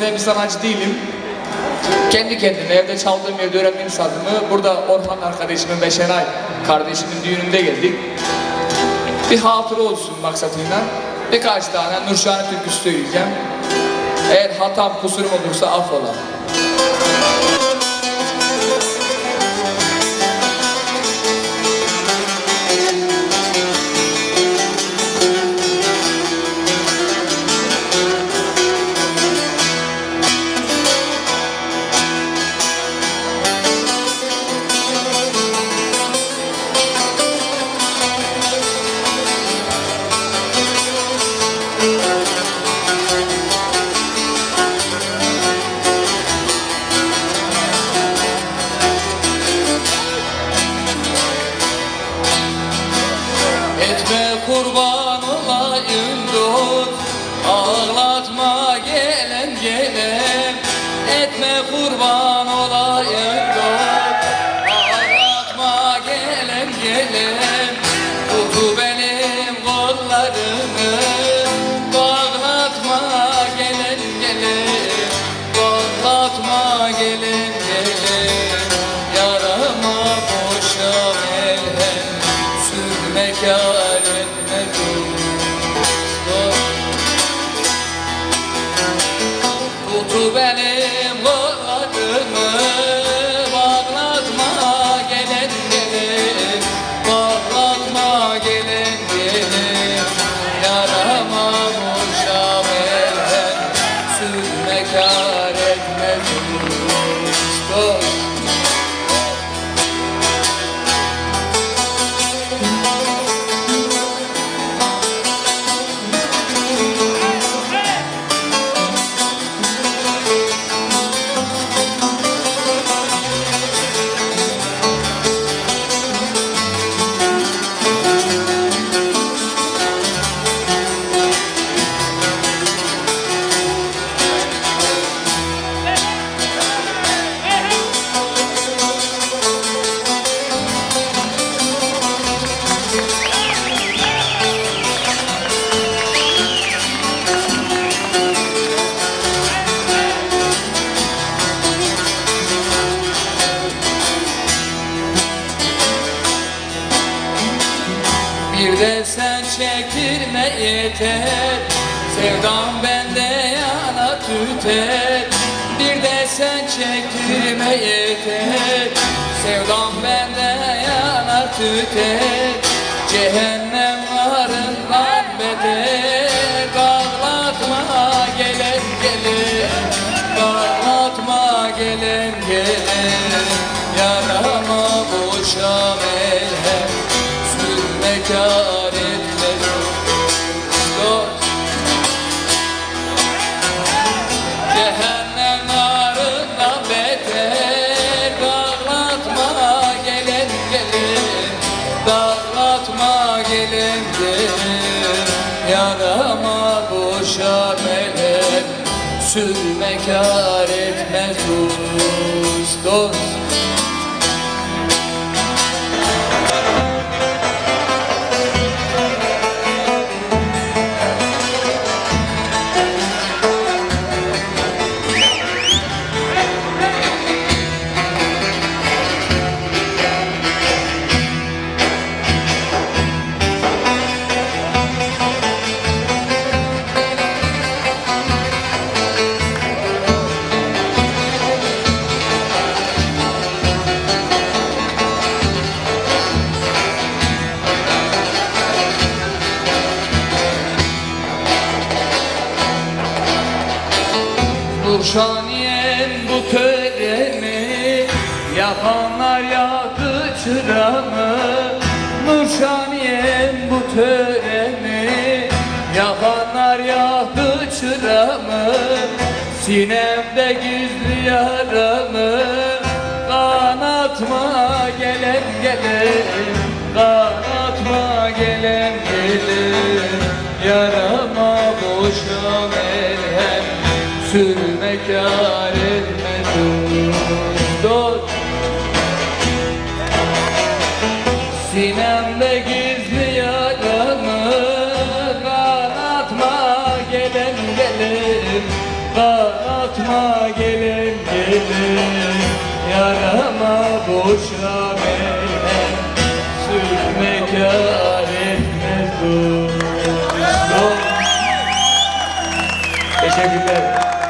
Bir sanatçı değilim. Kendi kendime evde çaldığım evde öğrendiğim sazımı burada Orhan arkadaşımın ve Şenay kardeşimin düğününde geldik. Bir hatıra olsun maksatıyla birkaç tane Nurşahane türküsü söyleyeceğim. Eğer hatam kusurum olursa affola. Etme kurban olayım dost Ağlatma gelen gelen Tutu benim kollarımı. Bağlatma gelen gelen Bağlatma gelen gelen Dost Bir de sen çektirme yeter. Sevdam bende yana tüter. Bir de sen çektirme yeter. Sevdam bende yana tüter. Cehennem Yarama boşa melek Sürme kâr etmez dost dost Nurşaniyen bu töreni Yapanlar yaktı çıramı Nurşaniyen bu töreni Yapanlar yaktı çıramı Sinemde gizli yaramı Kanatma gelen gelen gelen Kanatma gelin gelin Yarama boşa melhem Sürmek yar etmez bu Teşekkürler.